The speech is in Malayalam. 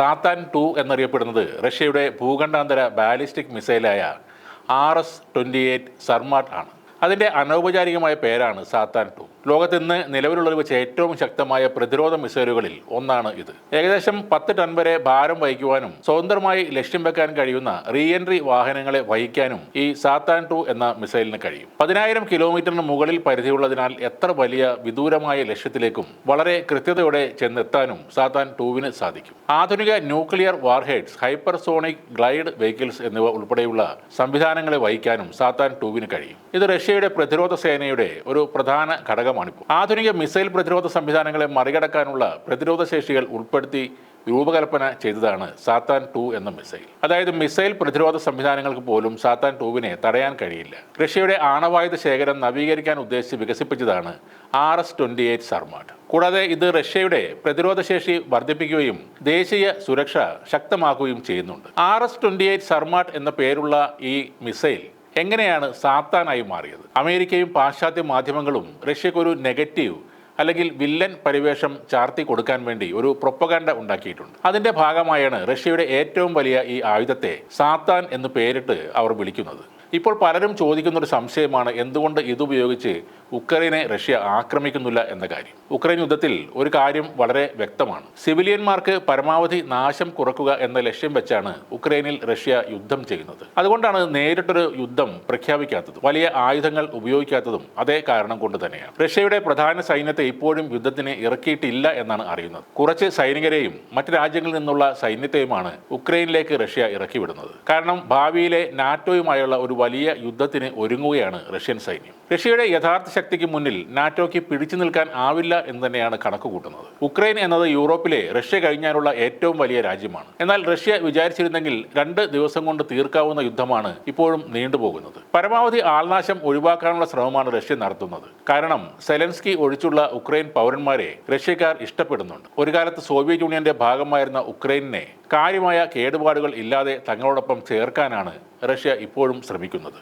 സാത്താൻ ടു എന്നറിയപ്പെടുന്നത് റഷ്യയുടെ ഭൂഖണ്ഡാന്തര ballistic മിസൈലായ R S twenty eight Sarmat ആണ്. അതിന്റെ അനൗപചാരികമായ പേരാണ് സാത്താൻ ടു. ലോകത്ത് ഇന്ന് നിലവിലുള്ളത് വെച്ച് ഏറ്റവും ശക്തമായ പ്രതിരോധ മിസൈലുകളിൽ ഒന്നാണ് ഇത്. ഏകദേശം പത്ത് ടൺ വരെ ഭാരം വഹിക്കുവാനും സ്വതന്ത്രമായി ലക്ഷ്യം വെക്കാൻ കഴിയുന്ന റീഎൻട്രി വാഹനങ്ങളെ വഹിക്കാനും ഈ സാത്താൻ ടു എന്ന മിസൈലിന് കഴിയും. പതിനായിരം കിലോമീറ്ററിന് മുകളിൽ പരിധിയുള്ളതിനാൽ എത്ര വലിയ വിദൂരമായ ലക്ഷ്യത്തിലേക്കും വളരെ കൃത്യതയോടെ ചെന്നെത്താനും സാത്താൻ ടൂവിന് സാധിക്കും. ആധുനിക nuclear warheads hypersonic glide vehicles എന്നിവ ഉൾപ്പെടെയുള്ള സംവിധാനങ്ങളെ വഹിക്കാനും സാത്താൻ ടൂവിന് കഴിയും. ഇത് റഷ്യയുടെ പ്രതിരോധ സേനയുടെ ഒരു പ്രധാന ഘടകമാണിപ്പോൾ ആധുനിക മിസൈൽ പ്രതിരോധ സംവിധാനങ്ങളെ മറികടക്കാനുള്ള പ്രതിരോധ ശേഷികൾ ഉൾപ്പെടുത്തി രൂപകൽപ്പന ചെയ്തതാണ് സാത്താൻ ടു എന്ന മിസൈൽ. അതായത് മിസൈൽ പ്രതിരോധ സംവിധാനങ്ങൾക്ക് പോലും സാത്താൻ ടൂവിനെ തടയാൻ കഴിയില്ല. റഷ്യയുടെ ആണവായുധ ശേഖരം നവീകരിക്കാൻ ഉദ്ദേശിച്ച് വികസിപ്പിച്ചതാണ് R S twenty eight Sarmat. കൂടാതെ ഇത് റഷ്യയുടെ പ്രതിരോധ ശേഷി വർദ്ധിപ്പിക്കുകയും ദേശീയ സുരക്ഷ ശക്തമാക്കുകയും ചെയ്യുന്നുണ്ട്. R S twenty eight Sarmat എന്ന പേരുള്ള ഈ മിസൈൽ എങ്ങനെയാണ് സാത്താനായി മാറിയത്? അമേരിക്കയും പാശ്ചാത്യ മാധ്യമങ്ങളും റഷ്യക്കൊരു നെഗറ്റീവ് അല്ലെങ്കിൽ വില്ലൻ പരിവേഷം ചാർത്തി കൊടുക്കാൻ വേണ്ടി ഒരു പ്രൊപ്പഗാൻഡ ഉണ്ടാക്കിയിട്ടുണ്ട്. അതിന്റെ ഭാഗമായാണ് റഷ്യയുടെ ഏറ്റവും വലിയ ഈ ആയുധത്തെ സാത്താൻ എന്ന് പേരിട്ട് അവർ വിളിക്കുന്നത്. ഇപ്പോൾ പലരും ചോദിക്കുന്ന ഒരു സംശയമാണ് എന്തുകൊണ്ട് ഇതുപയോഗിച്ച് ഉക്രൈനെ റഷ്യ ആക്രമിക്കുന്നില്ല എന്ന കാര്യം. ഉക്രൈൻ യുദ്ധത്തിൽ ഒരു കാര്യം വളരെ വ്യക്തമാണ്. സിവിലിയന്മാർക്ക് പരമാവധി നാശം കുറക്കുക എന്ന ലക്ഷ്യം വെച്ചാണ് ഉക്രൈനിൽ റഷ്യ യുദ്ധം ചെയ്യുന്നത്. അതുകൊണ്ടാണ് നേരിട്ടൊരു യുദ്ധം പ്രഖ്യാപിക്കാത്തത്. വലിയ ആയുധങ്ങൾ ഉപയോഗിക്കാത്തതും അതേ കാരണം കൊണ്ട് തന്നെയാണ്. റഷ്യയുടെ പ്രധാന സൈന്യത്തെ ഇപ്പോഴും യുദ്ധത്തിന് ഇറക്കിയിട്ടില്ല എന്നാണ് അറിയുന്നത്. കുറച്ച് സൈനികരെയും മറ്റ് രാജ്യങ്ങളിൽ നിന്നുള്ള സൈന്യത്തെയുമാണ് ഉക്രൈനിലേക്ക് റഷ്യ ഇറക്കിവിടുന്നത്. കാരണം ഭാവിയിലെ നാറ്റോയുമായുള്ള ഒരു വലിയ യുദ്ധത്തിന് ഒരുങ്ങുകയാണ് റഷ്യൻ സൈന്യം. റഷ്യയുടെ യഥാർത്ഥ ശക്തിക്ക് മുന്നിൽ നാറ്റോയ്ക്ക് പിടിച്ചു നിൽക്കാൻ ആവില്ല എന്ന് തന്നെയാണ് കണക്ക് കൂട്ടുന്നത് ഉക്രൈൻ എന്നത് യൂറോപ്പിലെ റഷ്യ കഴിഞ്ഞാലുള്ള ഏറ്റവും വലിയ രാജ്യമാണ്. എന്നാൽ റഷ്യ വിചാരിച്ചിരുന്നെങ്കിൽ രണ്ട് ദിവസം കൊണ്ട് തീർക്കാവുന്ന യുദ്ധമാണ് ഇപ്പോഴും നീണ്ടുപോകുന്നത്. പരമാവധി ആൾനാശം ഒഴിവാക്കാനുള്ള ശ്രമമാണ് റഷ്യ നടത്തുന്നത്. കാരണം സെലൻസ്കി ഒഴിച്ചുള്ള ഉക്രൈൻ പൗരന്മാരെ റഷ്യക്കാർ ഇഷ്ടപ്പെടുന്നുണ്ട്. ഒരു കാലത്ത് സോവിയറ്റ് യൂണിയന്റെ ഭാഗമായിരുന്ന ഉക്രൈനെ കാര്യമായ കേടുപാടുകൾ ഇല്ലാതെ തങ്ങളോടൊപ്പം ചേർക്കാനാണ് റഷ്യ ഇപ്പോഴും ശ്രമിക്കുന്നത്.